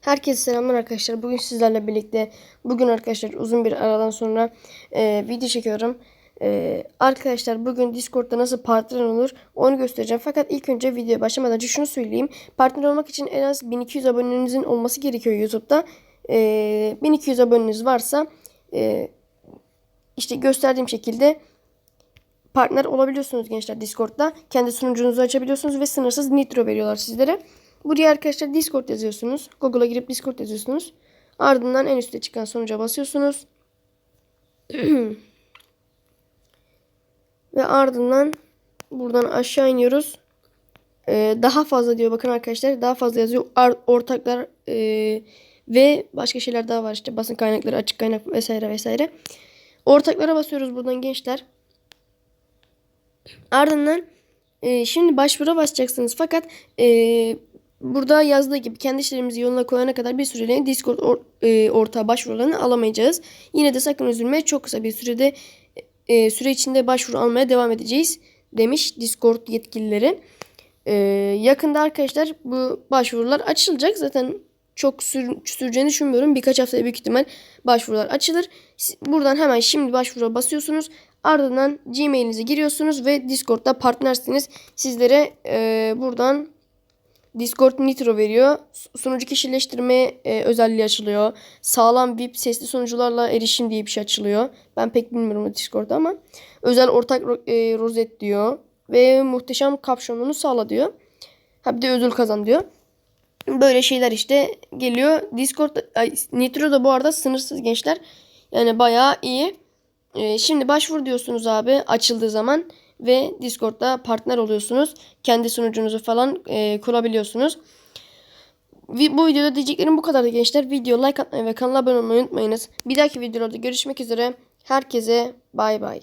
Herkese selamlar arkadaşlar. Bugün sizlerle birlikte bugün arkadaşlar uzun bir aradan sonra e, video çekiyorum. E, arkadaşlar bugün Discord'da nasıl partner olur onu göstereceğim. Fakat ilk önce videoya başlamadan önce şunu söyleyeyim. Partner olmak için en az 1200 abonenizin olması gerekiyor YouTube'da. E, 1200 aboneniz varsa e, işte gösterdiğim şekilde partner olabiliyorsunuz gençler Discord'da. Kendi sunucunuzu açabiliyorsunuz ve sınırsız nitro veriyorlar sizlere. Buraya arkadaşlar Discord yazıyorsunuz. Google'a girip Discord yazıyorsunuz. Ardından en üstte çıkan sonuca basıyorsunuz. ve ardından buradan aşağı iniyoruz. Ee, daha fazla diyor bakın arkadaşlar. Daha fazla yazıyor. Ar- ortaklar ee, ve başka şeyler daha var işte. Basın kaynakları, açık kaynak vesaire vesaire. Ortaklara basıyoruz buradan gençler. Ardından e, şimdi başvura basacaksınız. Fakat e, burada yazdığı gibi kendi işlerimizi yoluna koyana kadar bir süreliğine Discord or, e, ortağı başvurularını alamayacağız. Yine de sakın üzülme çok kısa bir sürede e, süre içinde başvuru almaya devam edeceğiz demiş Discord yetkilileri. E, yakında arkadaşlar bu başvurular açılacak. Zaten çok sür, süreceğini düşünmüyorum. Birkaç haftaya büyük ihtimal başvurular açılır. Buradan hemen şimdi başvura basıyorsunuz. Ardından Gmail'inize giriyorsunuz ve Discord'da partnersiniz. Sizlere e, buradan Discord Nitro veriyor. Sunucu kişileştirme e, özelliği açılıyor. Sağlam VIP sesli sunucularla erişim diye bir şey açılıyor. Ben pek bilmiyorum o Discord'da ama. Özel ortak e, rozet diyor. Ve muhteşem kapşonunu sağla diyor. Ha bir de ödül kazan diyor. Böyle şeyler işte geliyor. Discord Nitro da bu arada sınırsız gençler. Yani bayağı iyi. Ee, şimdi başvur diyorsunuz abi açıldığı zaman ve Discord'da partner oluyorsunuz. Kendi sunucunuzu falan e, kurabiliyorsunuz. Bu videoda diyeceklerim bu kadardı gençler. Video like atmayı ve kanala abone olmayı unutmayınız. Bir dahaki videolarda görüşmek üzere. Herkese bay bay.